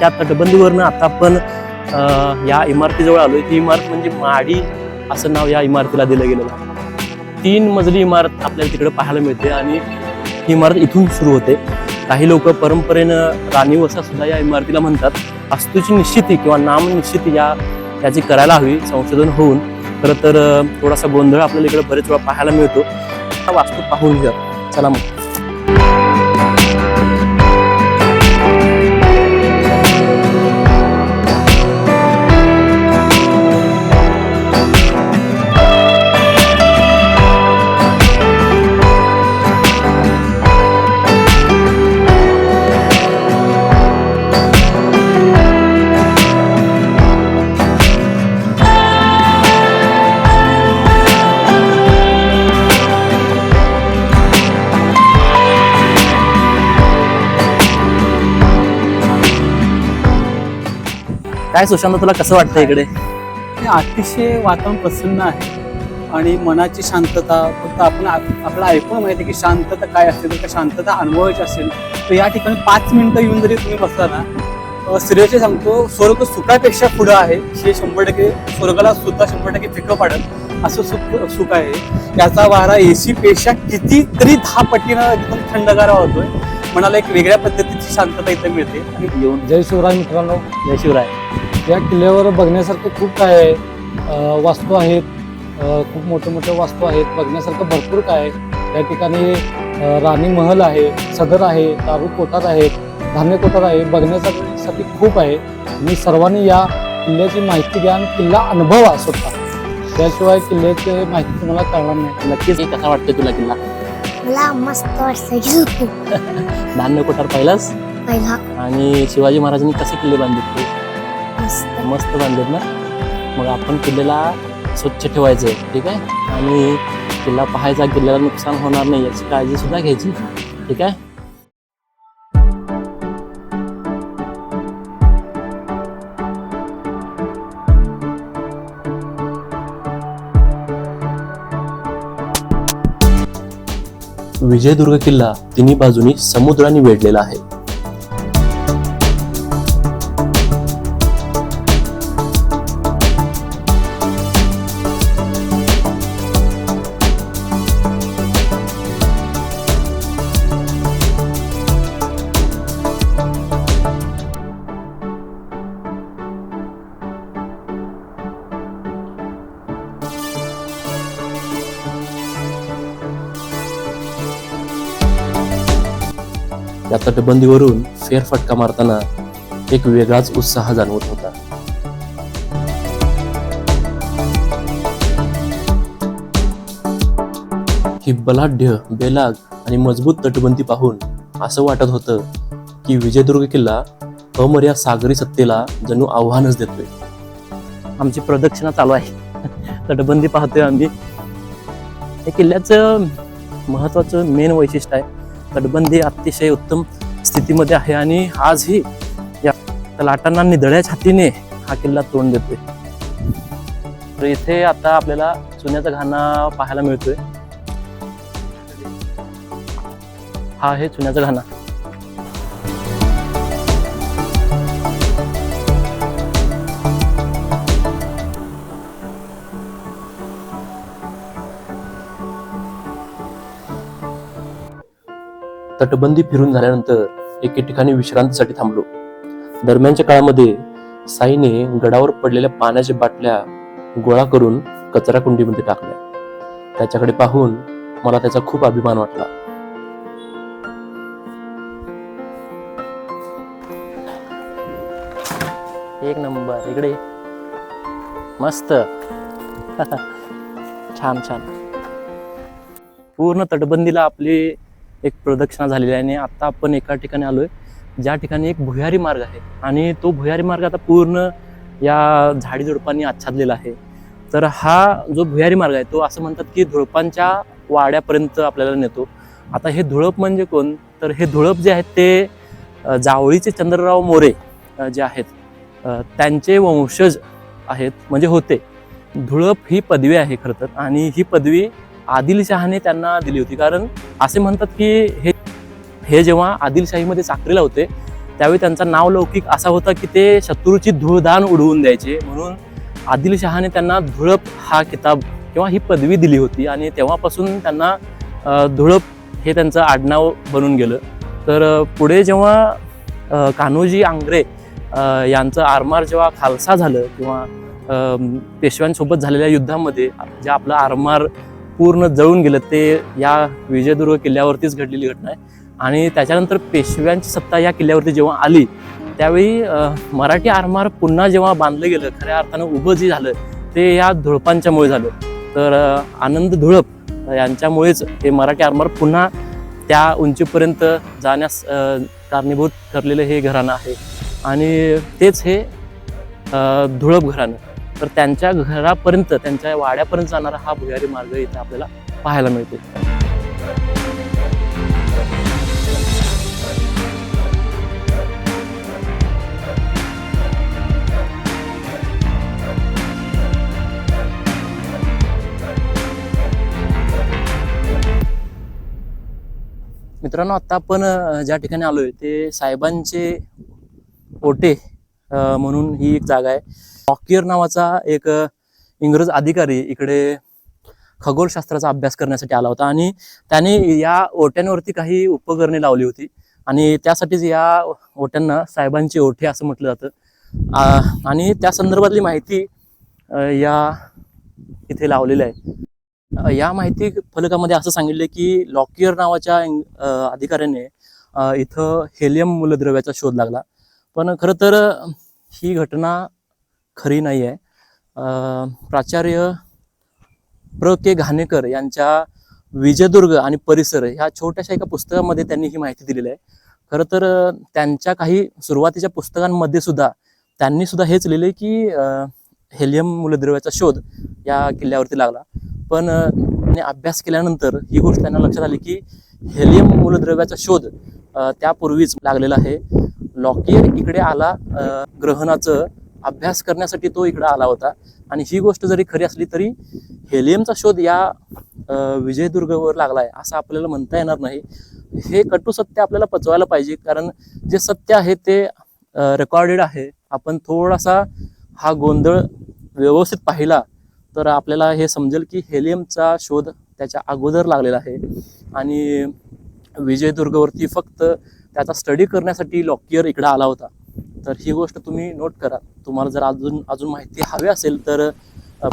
त्या तटबंदीवरनं आता आपण या इमारतीजवळ आलोय. ही इमारत म्हणजे माडी असं नाव या इमारतीला दिलं गेलेलं आहे. तीन मजली इमारत आपल्याला तिकडे पाहायला मिळते आणि ही इमारत इथून सुरू होते. काही लोक परंपरेनं राणी वसा सुद्धा या इमारतीला म्हणतात. वास्तूची निश्चिती किंवा नाम निश्चिती या याची करायला हवी संशोधन होऊन. खरं तर थोडासा गोंधळ आपल्याला इकडे बरेच वेळा पाहायला मिळतो. हा वास्तू पाहून घ्या. चला मग. काय सुशांत तुला कसं वाटतं इकडे? हे अतिशय वातावरण प्रसन्न आहे. आणि मनाची शांतता फक्त आपण आप- आपल्याला ऐकून माहिती आहे की शांतता काय असते तर त्या शांतता अनुभवायची असेल तर या ठिकाणी पाच मिनिटं येऊन जरी तुम्ही बसला ना सिरियसली सांगतो स्वर्ग सुखापेक्षा पुढं आहे. हे शंभर टक्के स्वर्गाला सुद्धा शंभर टक्के फिकं पाडत. असं सुख सुख आहे. याचा वारा एसी पेक्षा कितीतरी दहा पटीनं एकदम थंडगारा होतोय मनाला एक वेगळ्या पद्धतीची शांतता इथे मिळते. आणि येऊन. जय शिवराय मित्रांनो. जय शिवराय. या किल्ल्यावर बघण्यासारखं खूप काय आहे. वास्तू आहेत. खूप मोठे मोठे वास्तू आहेत. बघण्यासारखं भरपूर काय आहे. या ठिकाणी राणी महल आहे सदर आहे दारू कोठार आहेत धान्य कोठार आहे. बघण्यासाठी खूप आहे. मी सर्वांनी या किल्ल्याची माहिती घ्या आणि किल्ला अनुभवा स्वतः. त्याशिवाय किल्ल्याची माहिती तुम्हाला कळणार नाही. नक्कीच. कसा वाटतं तुला किल्ला? मला मस्त वाटतं धान्य कोठार पाहिलास? पहिला. आणि शिवाजी महाराजांनी कसे किल्ले बांधले? ते मस्त बांधलेत ना. मग आपण किल्ल्याला स्वच्छ ठेवायचं ठीक आहे? आणि किल्ला पाहायचा किल्ल्याला नुकसान होणार नाही याची काळजी सुद्धा घ्यायची ठीक आहे? विजयदुर्ग किल्ला तिन्ही बाजूनी समुद्राने वेढलेला आहे. या तटबंदीवरून फेरफटका मारताना एक वेगळाच उत्साह जाणवत होता. ही बलाढ्य बेलाग आणि मजबूत तटबंदी पाहून असं वाटत होतं की विजयदुर्ग किल्ला अमर्याद सागरी सत्तेला जणू आव्हानच देतोय. आमची प्रदक्षिणा चालू आहे. तटबंदी पाहतोय आम्ही. या किल्ल्याचं महत्वाचं मेन वैशिष्ट्य आहे. तटबंदी अतिशय उत्तम स्थितीमध्ये आहे आणि आजही या लाटांना निधड्या छातीने हा किल्ला तोंड देतोय. तर इथे आता आपल्याला चुन्याचा घाणा पाहायला मिळतोय. हा आहे चुन्याचा घाणा. तटबंदी फिरून झाल्यानंतर एके ठिकाणी विश्रांतीसाठी थांबलो. दरम्यानच्या काळामध्ये साईने गडावर पडलेल्या पाण्याच्या बाटल्या गोळा करून कचरा कुंडीमध्ये टाकल्या. त्याच्याकडे पाहून मला त्याचा खूप अभिमान वाटला. एक नंबर इकडे मस्त. छान छान. पूर्ण तटबंदीला आपली एक प्रदक्षिणा झालेली आहे आणि आत्ता आपण एका ठिकाणी आलोय. ज्या ठिकाणी एक भुयारी मार्ग आहे आणि तो भुयारी मार्ग आता पूर्ण या झाडी झुडपांनी आच्छादलेला आहे. तर हा जो भुयारी मार्ग आहे तो असं म्हणतात की धुळपांच्या वाड्यापर्यंत आपल्याला नेतो. आता हे धुळप म्हणजे कोण? तर हे धुळप जे आहेत ते जावळीचे चंद्रराव मोरे जे आहेत त्यांचे वंशज आहेत म्हणजे होते. धुळप ही पदवी आहे खरं तर आणि ही पदवी आदिलशहाने त्यांना दिली होती. कारण असे म्हणतात की हे हे जेव्हा आदिलशाहीमध्ये चाकरीला होते त्यावेळी त्यांचा नावलौकिक असा होता की ते शत्रूची धूळदान उडवून द्यायचे. म्हणून आदिलशहाने त्यांना धुळप हा किताब किंवा ही पदवी दिली होती आणि तेव्हापासून त्यांना धुळप हे त्यांचं आडनाव बनून गेलं. तर पुढे जेव्हा कान्होजी आंग्रे यांचं आरमार जेव्हा खालसा झालं किंवा पेशव्यांसोबत झालेल्या युद्धामध्ये जे आपलं आरमार पूर्ण जळून गेलं. ते या विजयदुर्ग किल्ल्यावरतीच घडलेली घटना आहे. आणि त्याच्यानंतर पेशव्यांची सत्ता या किल्ल्यावरती जेव्हा आली त्यावेळी मराठी आरमार पुन्हा जेव्हा बांधलं गेलं खऱ्या अर्थानं उभं जे झालं ते या धुळपांच्यामुळे झालं. तर आनंद धुळप यांच्यामुळेच हे मराठी आरमार पुन्हा त्या उंचीपर्यंत जाण्यास कारणीभूत ठरलेलं हे घराणं आहे. आणि तेच हे धुळप घराणं. तर त्यांच्या घरापर्यंत त्यांच्या वाड्यापर्यंत जाणारा हा भुयारी मार्ग इथे आपल्याला पाहायला मिळतो. मित्रांनो आता आपण ज्या ठिकाणी आलोय ते साहेबांचे ओटे म्हणून ही एक जागा आहे. लॉकियर नावाचा एक इंग्रज अधिकारी इकडे खगोलशास्त्राचा अभ्यास करण्यासाठी आला होता. आणि त्याने या ओट्यांवरती काही उपकरणे लावली होती. आणि त्यासाठीच या ओट्यांना साहेबांची ओठे असं म्हटलं जातं. आणि त्या संदर्भातली माहिती या इथे लावलेली आहे. या माहिती फलकामध्ये असं सांगितले की लॉकियर नावाच्या अधिकाऱ्याने इथं हेलियम मूलद्रव्याचा शोध लागला. पण खरं तर ही घटना खरी नाही आहे प्राचार्य प्र. के. घाणेकर यांच्या विजयदुर्ग आणि परिसर ह्या छोट्याशा एका पुस्तकामध्ये त्यांनी ही माहिती दिलेली आहे खरं तर त्यांच्या काही सुरुवातीच्या पुस्तकांमध्ये सुद्धा त्यांनी सुद्धा हेच लिहिले की हेलियम मूलद्रव्याचा शोध या किल्ल्यावरती लागला. पण त्यांनी अभ्यास केल्यानंतर ही गोष्ट त्यांना लक्षात आली की हेलियम मूलद्रव्याचा शोध त्यापूर्वीच लागलेला आहे. लॉकियर इकडे आला ग्रहणाचं अभ्यास करण्यासाठी तो इकडं आला होता. आणि ही गोष्ट जरी खरी असली तरी हेलियमचा शोध या विजयदुर्गवर लागला आहे असं आपल्याला म्हणता येणार नाही. हे कटू सत्य आपल्याला पचवायला पाहिजे. कारण जे सत्य आहे ते रेकॉर्डेड आहे. आपण थोडासा हा गोंधळ व्यवस्थित पाहिला तर आपल्याला हे समजेल की हेलियमचा शोध त्याच्या अगोदर लागलेला आहे. आणि विजयदुर्गवरती फक्त त्याचा स्टडी करण्यासाठी लॉकियर इकडं आला होता. तर ही गोष्ट तुम्ही नोट करा. तुम्हाला जर अजून अजून माहिती हवी असेल तर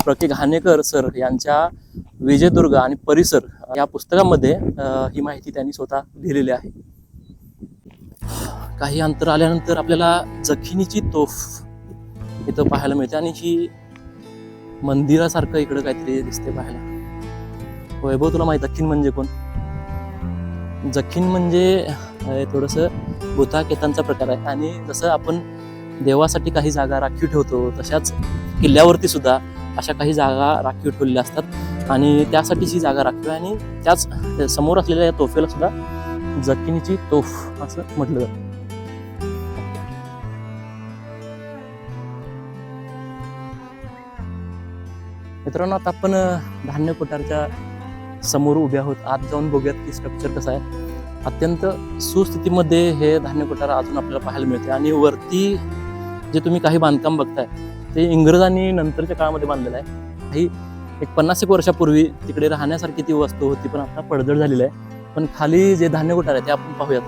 प्रके घाणेकर सर यांच्या विजयदुर्ग आणि परिसर या पुस्तकामध्ये ही माहिती त्यांनी स्वतः लिहिलेली आहे. काही अंतर आल्यानंतर आपल्याला जखिनीची तोफ इथं पाहायला मिळते आणि ही मंदिरासारखं इकडं काहीतरी दिसते पाहायला. वैभव तुला माहीत दखिन म्हणजे कोण? जखीन म्हणजे अं, थोडंसं भूताकेतांचा प्रकार आहे. आणि जसं आपण देवासाठी काही जागा राखीव ठेवतो तशाच किल्ल्यावरती सुद्धा अशा काही जागा राखीव ठेवलेल्या असतात. आणि त्यासाठीच ही जागा राखीव आहे आणि त्याच समोर असलेल्या या तोफेला सुद्धा जखिनीची तोफ असं म्हटलं जातं. मित्रांनो आता आपण धान्य कोठारच्या समोर उभे आहोत. आत जाऊन बघूयात की स्ट्रक्चर कसं आहे. अत्यंत सुस्थितीमध्ये हे धान्य कोठार अजून आपल्याला पाहायला मिळते आणि वरती जे तुम्ही काही बांधकाम बघताय ते इंग्रजांनी नंतरच्या काळामध्ये बांधलेलं आहे. काही एक पन्नास एक वर्षापूर्वी तिकडे राहण्यासारखी ती वस्तू होती पण आता पडझड झालेली आहे. पण खाली जे धान्य कोठार आहे ते आपण पाहूयात.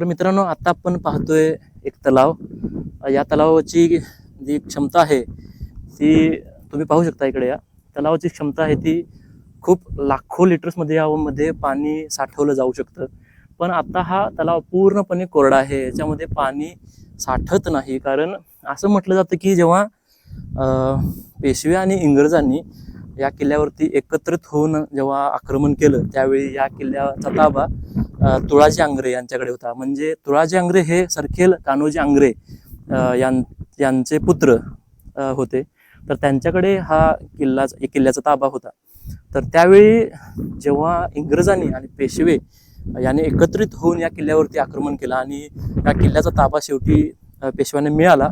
तर मित्रांनो आता आपण पाहतोय एक तलाव. या तलावाची जी क्षमता आहे ती तुम्ही पाहू शकता इकडे या. तलावाची क्षमता आहे ती खूप लाखो लिटर्समध्ये यामध्ये पाणी साठवलं जाऊ शकतं. पण आता हा तलाव पूर्णपणे कोरडा आहे याच्यामध्ये पाणी साठत नाही. कारण असं म्हटलं जातं की जेव्हा पेशवे आणि इंग्रजांनी या किल्ल्यावरती एकत्रित होऊन जेव्हा आक्रमण केलं त्यावेळी या किल्ल्याचा ताबा तुळाजी आंग्रे यांच्याकडे होता. म्हणजे तुळाजी आंग्रे हे सरखेल कान्होजी आंग्रे यां यांचे पुत्र होते. तर त्यांच्याकडे हा किल्ला किल्ल्याचा ताबा होता. तर त्यावेळी जेव्हा इंग्रजांनी आणि पेशवे यांनी एकत्रित होऊन या किल्ल्यावरती आक्रमण केलं आणि या किल्ल्याचा ताबा शेवटी पेशव्याने मिळाला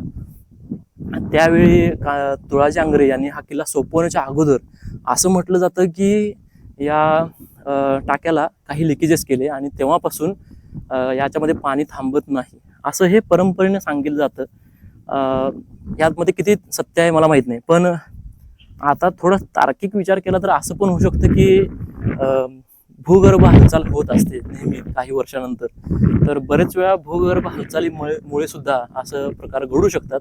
आणि त्यावेळी का तुळाजी आंग्रे यांनी हा किल्ला सोपवण्याच्या अगोदर असं म्हटलं जातं की या टाक्याला काही लिकेजेस केले आणि तेव्हापासून याच्यामध्ये पाणी थांबत नाही. असं हे परंपरेने सांगितलं जातं. यामध्ये किती सत्य आहे मला माहीत नाही. पण आता थोडा तार्किक विचार केला तर असं पण होऊ शकतं की भूगर्भ हालचाल होत असते नेहमी काही वर्षानंतर. तर बरेच वेळा भूगर्भ हालचालीमुळे मुळे सुद्धा असं प्रकार घडू शकतात.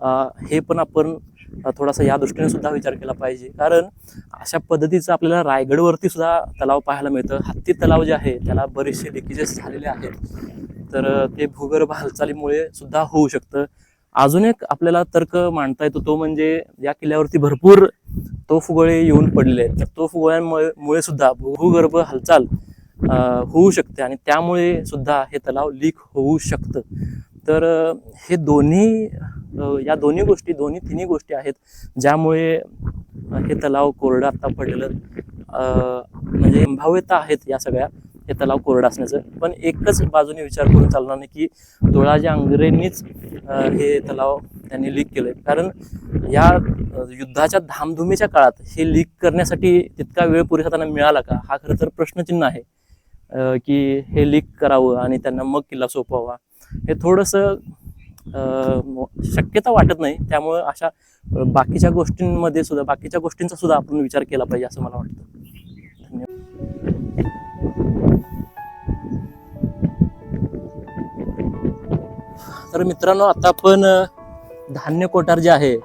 हे पण आपण थोडासा या दृष्टीने सुद्धा विचार केला पाहिजे. कारण अशा पद्धतीचं आपल्याला रायगडवरती सुद्धा तलाव पाहायला मिळतं. हत्ती तलाव जे आहे त्याला बरेचसे लिकेजेस झालेले आहेत. तर ते भूगर्भ हालचालीमुळे सुद्धा होऊ शकतं. अजून एक आपल्याला तर्क मांडता येतो तो म्हणजे या किल्ल्यावरती भरपूर तोफगोळे येऊन पडलेले आहेत. तर तोफगोळ्यांमुळे मुळे सुद्धा भूगर्भ हालचाल होऊ शकते आणि त्यामुळे सुद्धा हे तलाव लीक होऊ शकतं. तर हे दोन्ही या दोन्ही गोष्टी दोन्ही तिन्ही गोष्टी आहेत ज्यामुळे हे तलाव कोरडं आत्ता पडलेलं म्हणजे संभाव्यता आहेत या सगळ्या हे तलाव कोरडं असण्याचं. पण एकच बाजूने विचार करून चालणार नाही की तुळाजी आंग्रेंनीच हे तलाव त्यांनी लीक केलंय. कारण या युद्धाच्या धामधुमीच्या काळात हे लीक करण्यासाठी तितका वेळ पुरेसा त्यांना मिळाला का? हा खरं तर प्रश्नचिन्ह आहे. की हे लीक करावं आणि त्यांना मग किल्ला सोपवावा. हे थोडंसं शक्यता वाटत नाही. त्यामुळं अशा बाकीच्या गोष्टींमध्ये सुद्धा बाकीच्या गोष्टींचा सुद्धा आपण विचार केला पाहिजे असं मला वाटतं. धन्यवाद. तर मित्रांनो आता आपण धान्य कोठार जे आहे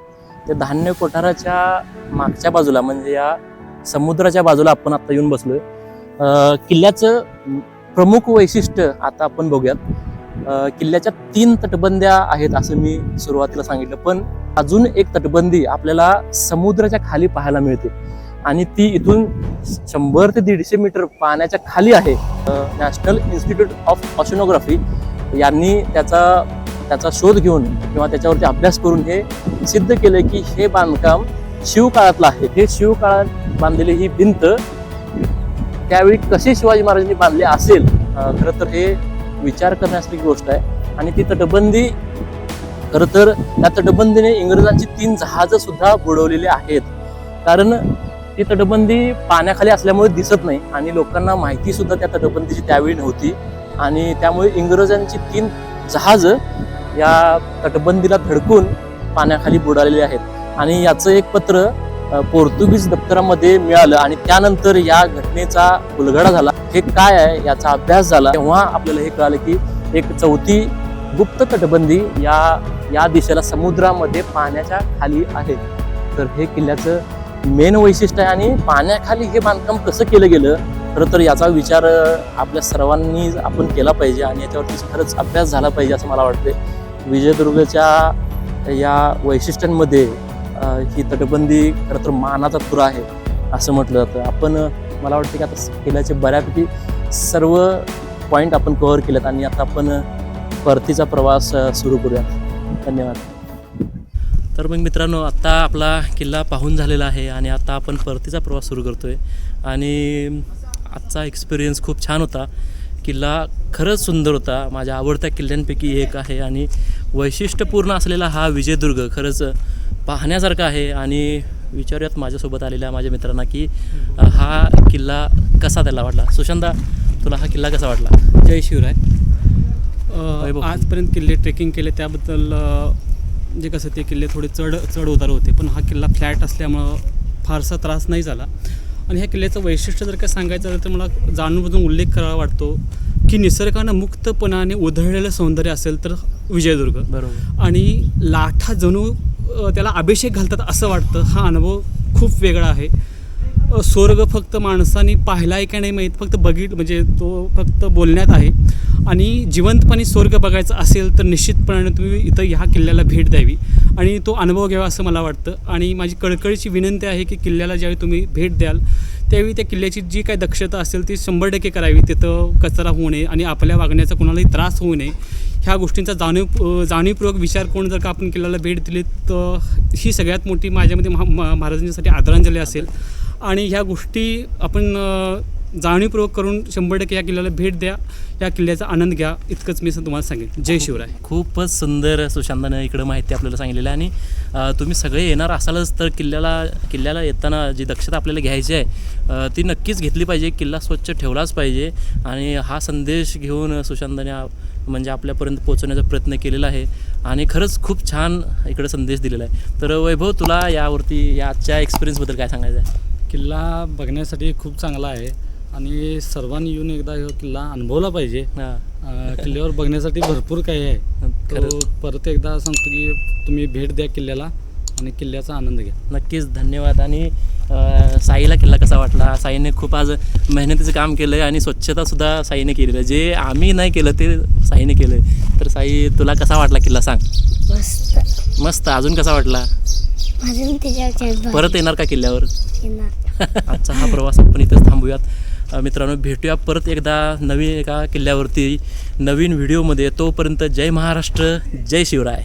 ते धान्य कोठाराच्या मागच्या बाजूला म्हणजे या समुद्राच्या बाजूला आपण आता येऊन बसलोय. किल्ल्याचं प्रमुख वैशिष्ट्य आता आपण बघूयात. किल्ल्याच्या तीन तटबंद्या आहेत असं मी सुरुवातीला सांगितलं. पण अजून एक तटबंदी आपल्याला समुद्राच्या खाली पाहायला मिळते. आणि ती इथून शंभर ते दीडशे मीटर पाण्याच्या खाली आहे. नॅशनल इन्स्टिट्यूट ऑफ ऑशनोग्राफी यांनी त्याचा त्याचा शोध घेऊन किंवा त्याच्यावरती अभ्यास करून हे सिद्ध केलं की हे बांधकाम शिवकाळातलं आहे. हे शिवकाळात बांधलेली ही भिंत त्यावेळी कशी शिवाजी महाराजांनी बांधली असेल? खरं तर हे विचार करण्यासारखी गोष्ट आहे. आणि ती तटबंदी खरं तर त्या तटबंदीने इंग्रजांची तीन जहाजं सुद्धा बुडवलेली आहेत. कारण ती तटबंदी पाण्याखाली असल्यामुळे दिसत नाही आणि लोकांना माहिती सुद्धा त्या तटबंदीची त्यावेळी नव्हती. आणि त्यामुळे इंग्रजांची तीन जहाजं या तटबंदीला धडकून पाण्याखाली बुडालेली आहेत. आणि याचं एक पत्र पोर्तुगीज दप्तरामध्ये मिळालं आणि त्यानंतर या घटनेचा उलगडा झाला. हे काय आहे याचा अभ्यास झाला. तेव्हा आपल्याला हे कळालं की एक चौथी गुप्त तटबंदी या या दिशेला समुद्रामध्ये पाण्याच्या खाली आहे. तर हे किल्ल्याचं मेन वैशिष्ट्य आहे आणि पाण्याखाली हे बांधकाम कसं केलं गेलं खरं तर याचा विचार आपल्या सर्वांनी आपण केला पाहिजे आणि याच्यावरती खरंच अभ्यास झाला पाहिजे असं मला वाटते विजयदुर्गच्या या वैशिष्ट्यांमध्ये ही तटबंदी खरं तर मानाचा तुरा आहे असं म्हटलं जातं. आपण मला वाटतं की आता किल्ल्याचे बऱ्यापैकी सर्व पॉईंट आपण कव्हर केलेत आणि आता आपण परतीचा प्रवास सुरू करूया धन्यवाद. तर मग मित्रांनो आत्ता आपला किल्ला पाहून झालेला आहे आणि आता आपण परतीचा प्रवास सुरू करतो आहे आणि आजचा एक्सपिरियन्स खूप छान होता. किल्ला खरंच सुंदर होता. माझ्या आवडत्या किल्ल्यांपैकी एक आहे आणि वैशिष्ट्यपूर्ण असलेला हा विजयदुर्ग. खरंच पाहण्यासारखा आहे आणि विचारूयात माझ्यासोबत आलेल्या माझ्या मित्रांना की हा किल्ला कसा त्याला वाटला? सुशांता तुला हा किल्ला कसा वाटला? जय शिवराय. आजपर्यंत किल्ले ट्रेकिंग केले त्याबद्दल अ, म्हणजे कसं ते किल्ले थोडे चढ चढ उतार होते पण हा किल्ला फ्लॅट असल्यामुळं फारसा त्रास नाही झाला. आणि ह्या किल्ल्याचं वैशिष्ट्य जर काय सांगायचं झालं तर मला जाणूनबुजून उल्लेख करावा वाटतो की निसर्गानं मुक्तपणाने उधळलेलं सौंदर्य असेल तर विजयदुर्ग. बरोबर. आणि लाठा जणू त्याला अभिषेक घालतात असं वाटतं. हा अनुभव खूप वेगळा आहे. स्वर्ग फक्त माणसाने पाहिला आहे का नाही माहीत फक्त बघित म्हणजे तो फक्त बोलण्यात आहे. आणि जिवंतपणे स्वर्ग बघायचा असेल तर निश्चितपणाने तुम्ही इथं ह्या किल्ल्याला भेट द्यावी आणि तो अनुभव घ्यावा असं मला वाटतं. आणि माझी कळकळीची विनंती आहे की किल्ल्याला ज्यावेळी तुम्ही भेट द्याल त्यावेळी त्या किल्ल्याची जी काही दक्षता असेल ती शंभर टक्के करावी. तिथं कचरा होऊ नये आणि आपल्या वागण्याचा कुणालाही त्रास होऊ नये. ह्या गोष्टींचा जाणीव जाणीवपूर्वक विचार करून जर का आपण किल्ल्याला भेट दिली तर ही सगळ्यात मोठी माझ्यामध्ये महा महाराजांच्यासाठी आदरांजली असेल. आणि ह्या गोष्टी आपण जाणीवपूर्वक करून शंभर टक्के या किल्ल्याला भेट द्या या किल्ल्याचा आनंद घ्या. इतकंच मी तुम्हाला सांगेन. जय शिवराय. खूपच सुंदर सुशांतानं इकडं माहिती आपल्याला सांगितलेली आहे आणि तुम्ही सगळे येणार असालच तर किल्ल्याला किल्ल्याला येताना जी दक्षता आपल्याला घ्यायची आहे ती नक्कीच घेतली पाहिजे. किल्ला स्वच्छ ठेवलाच पाहिजे. आणि हा संदेश घेऊन सुशांताने म्हणजे आपल्यापर्यंत पोहोचवण्याचा प्रयत्न केलेला आहे. आणि खरंच खूप छान इकडं संदेश दिलेला आहे. तर वैभव तुला यावरती या आजच्या एक्सपिरियन्सबद्दल काय सांगायचं आहे? किल्ला बघण्यासाठी खूप चांगला आहे. आणि सर्वांनी येऊन एकदा हा किल्ला अनुभवला पाहिजे. किल्ल्यावर बघण्यासाठी भरपूर काही आहे. परत एकदा सांगतो की तुम्ही भेट द्या किल्ल्याला. आणि किल्ल्याचा आनंद घ्या. नक्कीच धन्यवाद. आणि साईला किल्ला कसा वाटला? साईने खूप आज मेहनतीचं काम केलं आहे आणि स्वच्छतासुद्धा साईने केलेलं आहे. जे आम्ही नाही केलं ते साईने केलं आहे तर साई तुला कसा वाटला किल्ला सांग? मस्त. मस्त. अजून कसा वाटला? परत येणार का किल्ल्यावर? येणार. आजचा हा प्रवास आपण इथंच थांबूयात. मित्रांनो भेटूया परत एकदा नवीन एका किल्ल्यावरती. नवीन व्हिडिओमध्ये. तोपर्यंत जय महाराष्ट्र जय शिवराय.